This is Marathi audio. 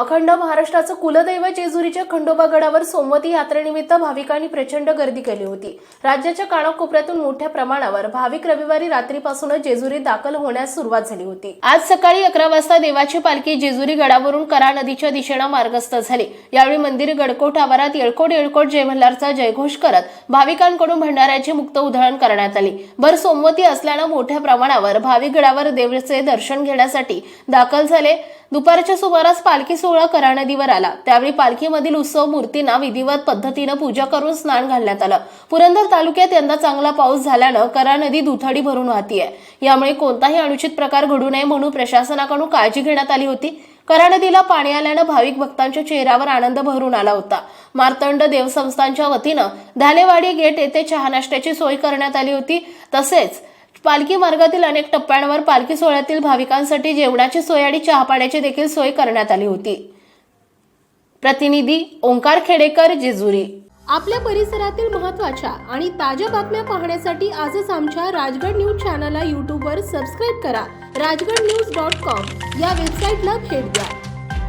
अखंड महाराष्ट्राचं कुलदैव जेजुरीच्या खंडोबा गडावर सोमवती यात्रेनिमित्त भाविकांनी प्रचंड गर्दी केली होती. राज्याच्या कानाकोपऱ्यातून मोठ्या प्रमाणावर भाविक रविवारी रात्रीपासूनच जेजुरीत दाखल होण्यास सुरुवात झाली होती. आज सकाळी अकरा वाजता देवाची पालखी जेजुरी गडावरून करा नदीच्या दिशेनं मार्गस्थ झाली. यावेळी मंदिर गडकोट आवारात येळकोट येळकोट जयमल्हारचा जयघोष करत भाविकांकडून भंडाऱ्याचे मुक्त उधळण करण्यात आली. भर सोमवती असल्यानं मोठ्या प्रमाणावर भाविक गडावर देवाचे दर्शन घेण्यासाठी दाखल झाले. दुपारच्या सुमारास पालखी सोहळा करा नदीवर आला. त्यावेळी पालखीमधील उत्सव मूर्तींना विधिवत पद्धतीनं पूजा करून स्नान घालण्यात आलं. पुरंदर तालुक्यात यंदा चांगला पाऊस झाल्यानं करा नदी दुथडी भरून वाहतीये. यामुळे कोणताही अनुचित प्रकार घडू नये म्हणून प्रशासनाकडून काळजी घेण्यात आली होती. करा नदीला पाणी आल्यानं भाविक भक्तांच्या चेहऱ्यावर आनंद भरून आला होता. मार्तंड देवसंस्थांच्या वतीनं धालेवाडी गेट येथे चहा नाश्त्याची सोय करण्यात आली होती. तसेच पालखी मार्गातील अनेक टप्प्यांवर पालखी सोहळ्यातील भाविकांसाठी जेवणाची सोय आणि चहा पाण्याची देखील सोय करण्यात आली होती. प्रतिनिधी ओंकार खेडेकर जेजुरी. आपल्या परिसरातील महत्त्वाच्या आणि ताज्या बातम्या पाहण्यासाठी आजच आमच्या राजगड न्यूज चॅनलला यूट्यूबवर सबस्क्राईब करा. राजगड न्यूज डॉट कॉम या वेबसाईटला भेट द्या.